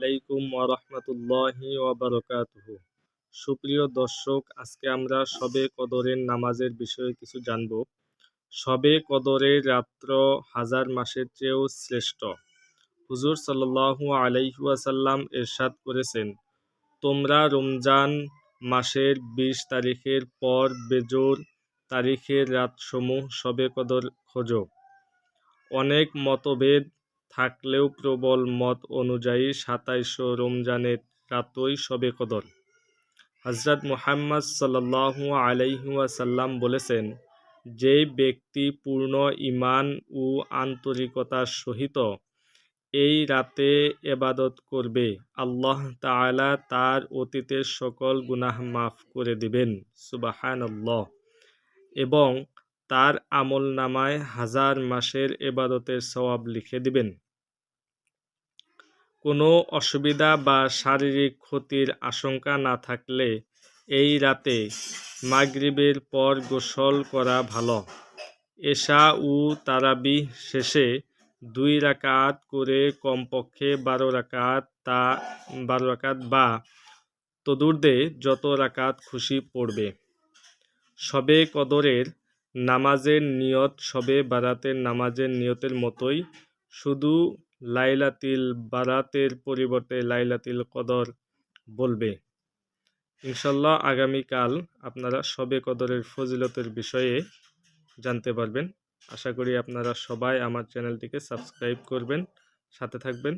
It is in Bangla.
আলাইকুম ওরহমতুল্লাহি ওবরকাতুহ সুপ্রিয় দর্শক, আজকে আমরা সবে কদরের নামাজের বিষয়ে কিছু জানব। সবে কদরের রাত্র হাজার মাসের চেয়েও শ্রেষ্ঠ। হুজুর সাল্লাহু আলাইহুয়াসাল্লাম এরশাদ করেছেন, তোমরা রমজান মাসের বিশ তারিখের পর বেজোর তারিখের রাতসমূহ সবে কদর খোঁজো। অনেক মতভেদ থাকলেও প্রবল মত অনুযায়ী সাতাইশো রমজানের রাতই সবে কদর। হজরত মুহাম্মদ সাল্লাহু আলাইহুয়াসাল্লাম বলেছেন, যে ব্যক্তি পূর্ণ ইমান ও আন্তরিকতার সহিত এই রাতে এবাদত করবে, আল্লাহ তাআলা তার অতীতের সকল গুনাহ মাফ করে দিবেন। সুবাহান এবং তার আমল নামায় হাজার মাসের এবাদতের সওয়াব লিখে দিবেন। কোনো অসুবিধা বা শারীরিক ক্ষতির আশঙ্কা না থাকলে এই রাতে মাগরিবের পর গোসল করা ভালো। এশা ও তারাবি শেষে দুই রাকাত করে কমপক্ষে বারো রাকাত তা, বারো রাকাত বা তদুর্দে যত রাকাত খুশি পড়বে। সবে কদরের নামাজের নিয়ত সবে বারাতের নামাজের নিয়তের মতোই। শুধু লাইলাতিল বারাতের পরিবর্তে লাইলাতিল কদর বলবে। ইনশাল্লাহ আগামীকাল আপনারা সবে কদরের ফজিলতের বিষয়ে জানতে পারবেন। আশা করি আপনারা সবাই আমার চ্যানেলটিকে সাবস্ক্রাইব করবেন, সাথে থাকবেন।